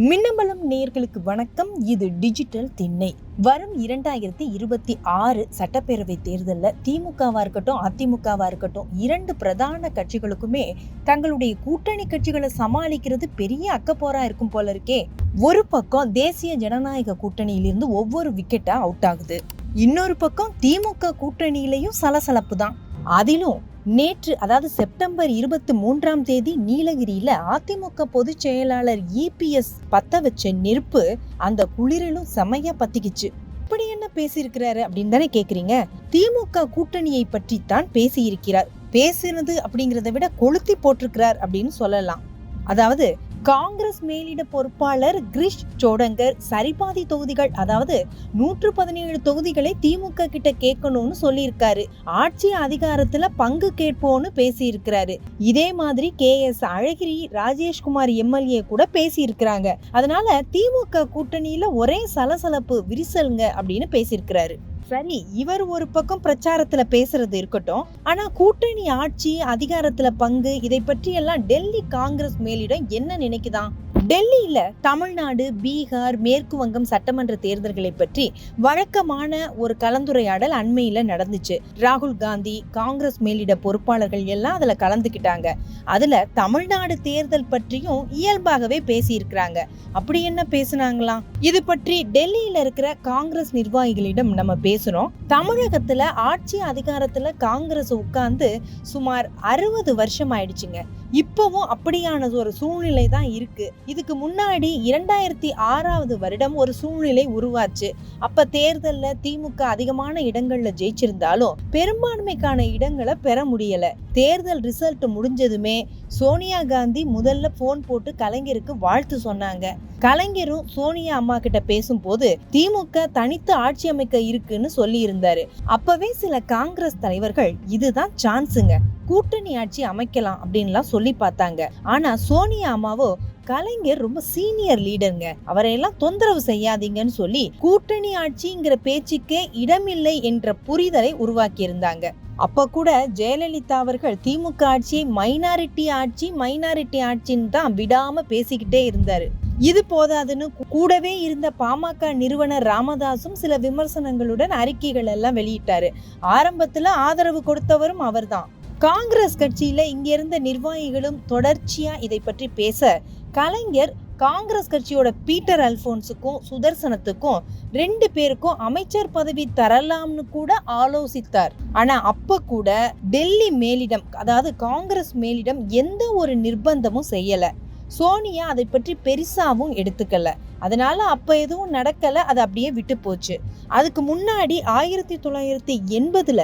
Minnambalam நேர்களுக்கு வணக்கம். இது டிஜிட்டல் திண்ணை. வரும் இரண்டாயிரத்தி இருபத்தி ஆறு சட்டப்பேரவை தேர்தலில் திமுகவாக இருக்கட்டும் அதிமுகவாக இருக்கட்டும் இரண்டு பிரதான கட்சிகளுக்குமே தங்களுடைய கூட்டணி கட்சிகளை சமாளிக்கிறது பெரிய அக்கப்போரா இருக்கும் போல இருக்கே. ஒரு பக்கம் தேசிய ஜனநாயக கூட்டணியிலிருந்து ஒவ்வொரு விக்கெட்டா அவுட் ஆகுது. இன்னொரு பக்கம் திமுக கூட்டணியிலையும் சலசலப்பு தான். அதிலும் நேற்று அதாவது செப்டம்பர் இருபத்தி மூன்றாம் தேதி நீலகிரியில அதிமுக பொதுச் செயலாளர் இபிஎஸ் பத்த வச்ச நெருப்பு அந்த குளிரிலும் செமையா பத்திக்குச்சு. இப்படி என்ன பேசியிருக்கிறாரு அப்படின்னு தானே கேக்குறீங்க? திமுக கூட்டணியை பற்றி தான் பேசியிருக்கிறார். பேசுனது அப்படிங்கிறத விட கொளுத்தி போட்டிருக்கிறார் அப்படின்னு சொல்லலாம். அதாவது காங்கிரஸ் மேலிட பொறுப்பாளர் கிரிஷ் ஜோடங்கர் சரிபாதி தொகுதிகள் அதாவது நூற்று பதினேழு தொகுதிகளை திமுக கிட்ட கேட்கணும்னு சொல்லியிருக்காரு. ஆட்சி அதிகாரத்துல பங்கு கேட்போம்னு பேசியிருக்கிறாரு. இதே மாதிரி K S Alagiri Rajeshkumar MLA கூட பேசியிருக்கிறாங்க. அதனால திமுக கூட்டணியில ஒரே சலசலப்பு விரிசலுங்க அப்படின்னு பேசியிருக்கிறாரு. சரி இவர் ஒரு பக்கம் பிரச்சாரத்துல பேசுறது இருக்கட்டும். ஆனா கூட்டணி ஆட்சி அதிகாரத்துல பங்கு இதை பற்றி எல்லாம் டெல்லி காங்கிரஸ் மேலிடம் என்ன நினைக்குதான்? டெல்லியில் தமிழ்நாடு பீகார் மேற்கு வங்கம் சட்டமன்ற தேர்தல்களை பற்றி வழக்கமான ஒரு கலந்துரையாடல் அண்மையில் நடந்துச்சு. ராகுல் காந்தி காங்கிரஸ் மேலிட பொறுப்பாளர்கள் எல்லாம் அதில் கலந்துக்கிட்டாங்க. அதில் தமிழ்நாடு தேர்தல் பற்றியும் இயல்பாகவே பேசியிருக்கிறாங்க. அப்படி என்ன பேசுனாங்களாம்? இது பற்றி டெல்லியில் இருக்கிற காங்கிரஸ் நிர்வாகிகளிடம் நம்ம பேசுகிறோம் தமிழகத்தில் ஆட்சி அதிகாரத்தில் காங்கிரஸ் உட்கார்ந்து சுமார் அறுபது வருஷம் ஆயிடுச்சுங்க. இப்போவும் அப்படியான ஒரு சூழ்நிலை தான் இருக்கு. இதுக்கு முன்னாடி இரண்டாயிரத்தி ஆறாவது வருடம் ஒரு சூழ்நிலை உருவாச்சு. அப்ப தேர்தல்ல திமுக அதிகமான இடங்கள்ல ஜெயிச்சிருந்தாலும் பெரும்பான்மைக்கான இடங்களை பெற முடியல. தேர்தல் ரிசல்ட் முடிஞ்சதுமே சோனியா காந்தி முதல்ல போன் போட்டு கலைஞருக்கு வாழ்த்து சொன்னாங்க. கலைஞரும் சோனியா அம்மா கிட்ட பேசும்போது திமுக தனித்து ஆட்சி அமைக்க இருக்குன்னு சொல்லி இருந்தாரு அப்பவே சில காங்கிரஸ் தலைவர்கள் இதுதான் சான்ஸுங்க. கூட்டணி ஆட்சி அமைக்கலாம் அப்படின்லாம் சொல்லி பார்த்தாங்க. ஆனா சோனியா அம்மாவோ கலைஞர் ரொம்ப சீனியர் லீடருங்க அவரையெல்லாம் தொந்தரவு செய்யாதீங்கன்னு சொல்லி கூட்டணி ஆட்சிங்கிற பேச்சுக்கே இடமில்லை என்ற புரிதலை உருவாக்கி இருந்தாங்க அப்ப கூட ஜெயலலிதா அவர்கள் திமுக ஆட்சியை மைனாரிட்டி ஆட்சி மைனாரிட்டி ஆட்சின்னு தான் விடாம பேசிக்கிட்டே இருந்தாரு. இது போதாதுன்னு கூடவே இருந்த பாமக நிறுவனர் ராமதாசும் சில விமர்சனங்களுடன் அறிக்கைகள் எல்லாம் வெளியிட்டாரு. ஆரம்பத்துல ஆதரவு கொடுத்தவரும் அவர்தான். காங்கிரஸ் கட்சியில் இங்கிருந்த நிர்வாகிகளும் தொடர்ச்சியாக இதை பற்றி பேச கலைஞர் காங்கிரஸ் கட்சியோட பீட்டர் அல்போன்ஸுக்கும் சுதர்சனத்துக்கும் ரெண்டு பேருக்கும் அமைச்சர் பதவி தரலாம்னு கூட ஆலோசித்தார். ஆனா அப்ப கூட டெல்லி மேலிடம் அதாவது காங்கிரஸ் மேலிடம் எந்த ஒரு நிர்பந்தமும் செய்யலை. சோனியா அதை பற்றி பெரிசாவும் எடுத்துக்கல. அதனால அப்போ எதுவும் நடக்கலை அது அப்படியே விட்டு போச்சு. அதுக்கு முன்னாடி ஆயிரத்தி தொள்ளாயிரத்தி எண்பதுல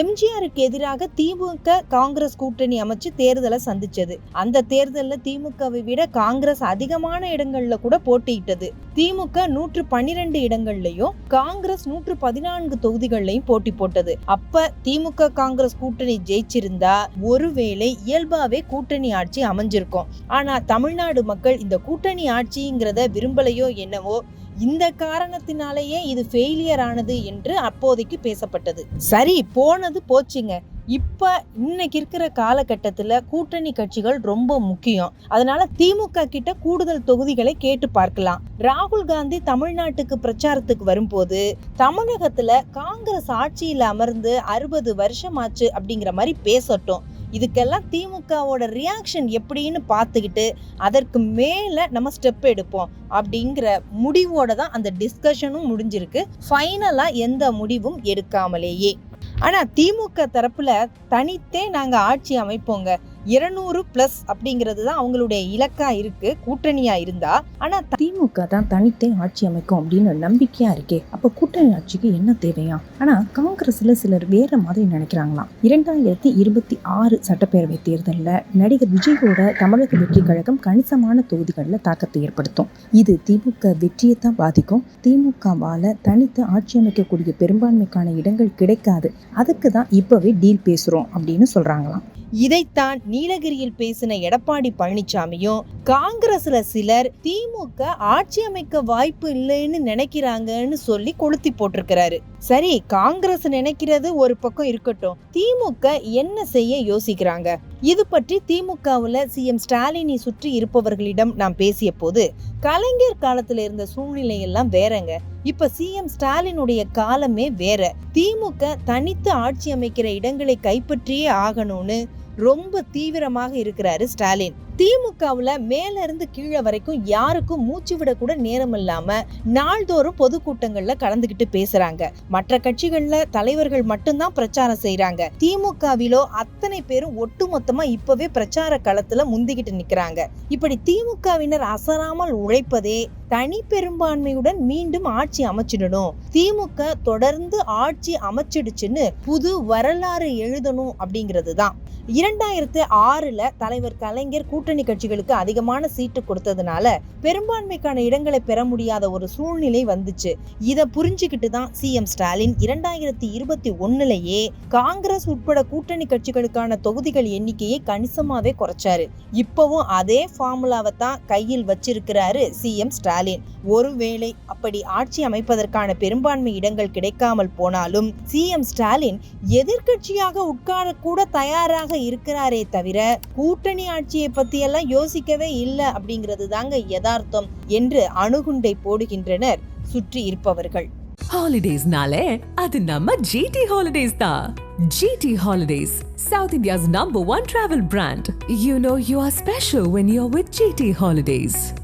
எம்ஜிஆருக்கு எதிராக திமுக காங்கிரஸ் கூட்டணி அமைச்சு தேர்தலை சந்திச்சது. அந்த தேர்தலில் திமுகவை விட காங்கிரஸ் அதிகமான இடங்கள்ல கூட போட்டியிட்டது. திமுக நூற்று பன்னிரெண்டு இடங்கள்லையும் காங்கிரஸ் நூற்று பதினான்கு தொகுதிகள்லையும் போட்டி போட்டது. அப்ப திமுக காங்கிரஸ் கூட்டணி ஜெயிச்சிருந்தா ஒருவேளை இயல்பாவே கூட்டணி ஆட்சி அமைஞ்சிருக்கும். ஆனா தமிழ்நாடு மக்கள் இந்த கூட்டணி ஆட்சிங்கிறத விரும்பலையோ என்னவோ இந்த காரணத்தினாலேயே இது ஃபெயிலியர் ஆனது என்று அப்போதைக்கு பேசப்பட்டது. சரி போனது போச்சுங்க. இப்ப இன்னைக்கு இருக்கிற காலகட்டத்துல கூட்டணி கட்சிகள் ரொம்ப முக்கியம். அதனால திமுக கிட்ட கூடுதல் தொகுதிகளை கேட்டு பார்க்கலாம். ராகுல் காந்தி தமிழ்நாட்டுக்கு பிரச்சாரத்துக்கு வரும்போது தமிழகத்துல காங்கிரஸ் ஆட்சியில் அமர்ந்து அறுபது வருஷம் ஆச்சு அப்படிங்கிற மாதிரி பேசட்டும். இதுக்கெல்லாம் திமுகவோட ரியாக்ஷன் எப்படின்னு பார்த்துக்கிட்டு அதற்கு மேலே நம்ம ஸ்டெப் எடுப்போம் அப்படிங்கிற முடிவோட தான் அந்த டிஸ்கஷனும் முடிஞ்சிருக்கு. ஃபைனலாக எந்த முடிவும் எடுக்காமலேயே. ஆனால் திமுக தரப்பில் தனித்தே நாங்கள் ஆட்சி அமைப்போங்க. இருநூறு பிளஸ் அப்படிங்கிறது தான் அவங்களுடைய இலக்கா இருக்கு கூட்டணியா இருந்தா. ஆனா திமுக தான் தனித்தே ஆட்சி அமைக்கும் அப்படின்னு நம்பிக்கையா இருக்கே. அப்ப கூட்டணி ஆட்சிக்கு என்ன தேவையா? ஆனா காங்கிரஸ்ல சிலர் வேற மாதிரி நினைக்கிறாங்களாம். இரண்டாயிரத்தி இருபத்தி ஆறு சட்டப்பேரவை தேர்தலில் நடிகர் விஜயோட தமிழக வெற்றி கழகம் கணிசமான தொகுதிகளில் தாக்கத்தை ஏற்படுத்தும். இது திமுக வெற்றியை தான் பாதிக்கும். திமுகவால தனித்து ஆட்சி அமைக்கக்கூடிய பெரும்பான்மைக்கான இடங்கள் கிடைக்காது. அதுக்கு தான் இப்பவே டீல் பேசுறோம் அப்படின்னு சொல்றாங்களாம். இதைத்தான் நீலகிரியில் பேசின எடப்பாடி பழனிசாமியும் காங்கிரஸ்ல சிலர் திமுக ஆட்சி அமைக்க வாய்ப்பு இல்லைன்னு நினைக்கிறாங்கன்னு சொல்லி கொளுத்தி போட்டிருக்கிறாரு. சரி காங்கிரஸ் நினைக்கிறது ஒரு பக்கம் இருக்கட்டும். திமுக என்ன செய்ய யோசிக்கிறாங்க? இது பற்றி திமுகவுல சிஎம் ஸ்டாலினை சுற்றி இருப்பவர்களிடம் நாம் பேசிய போது கலைஞர் காலத்துல இருந்த சூழ்நிலை எல்லாம் வேறங்க. இப்ப சிஎம் ஸ்டாலினுடைய காலமே வேற. திமுக தனித்து ஆட்சி அமைக்கிற இடங்களை கைப்பற்றியே ஆகணும்னு ரொம்ப தீவிரமாக இருக்கிறாரு ஸ்டாலின். திமுகவுல மேல இருந்து கீழே வரைக்கும் யாருக்கும் மூச்சு விட கூட நேரம் இல்லாம நாள்தோறும் பொதுக்கூட்டங்கள்ல கலந்துகிட்டு பேசுறாங்க. மற்ற கட்சிகள்ல தலைவர்கள் மட்டும்தான் பிரச்சாரம் செய்யறாங்க திமுகவிலோ அத்தனை பேரும் ஒட்டுமொத்தமா இப்பவே பிரச்சார களத்துல முந்திக்கிட்டு நிக்கிறாங்க. இப்படி திமுகவினர் அசராமல் உழைப்பதே தனி பெரும்பான்மையுடன் மீண்டும் ஆட்சி அமைச்சிடணும். திமுக தொடர்ந்து ஆட்சி அமைச்சிடுச்சுன்னு புது வரலாறு எழுதணும் அப்படிங்கிறது தான் இரண்டாயிரத்து ஆறுல தலைவர் கலைஞர் கூட்டணி கட்சிகளுக்கு அதிகமான சீட்டு கொடுத்ததுனால பெரும்பான்மைக்கான இடங்களை பெற முடியாத ஒரு சூழ்நிலை வந்துச்சு. இதை புரிஞ்சுக்கிட்டு தான் சிஎம் ஸ்டாலின் இரண்டாயிரத்தி இருபத்தி ஒன்னுலயே காங்கிரஸ் உட்பட கூட்டணி கட்சிகளுக்கான தொகுதிகள் எண்ணிக்கையை கணிசமாவே குறைச்சாரு. இப்பவும் அதே ஃபார்முலாவை தான் கையில் வச்சிருக்கிறாரு சிஎம் ஸ்டாலின். ஒருவேளை அப்படி ஆட்சி அமைப்பதற்கான பெரும்பான்மை இடங்கள் கிடைக்காமல் போனாலும் சிஎம் ஸ்டாலின் எதிர்கட்சியாக உட்காரக்கூட கூட தயாராக இருக்கிறாரே தவிர கூட்டணி ஆட்சியை பத்தியெல்லாம் யோசிக்கவே இல்லை அப்படிங்கிறது தாங்க யதார்த்தம் என்று அணுகுண்டை போடுகின்றனர் சுற்றி இருப்பவர்கள். ஹாலிடேஸ்னாலே அது நம்ம ஜிடி ஹாலிடேஸ் தான் GT holidays south India's number one travel brand you know you are special when you are with GT holidays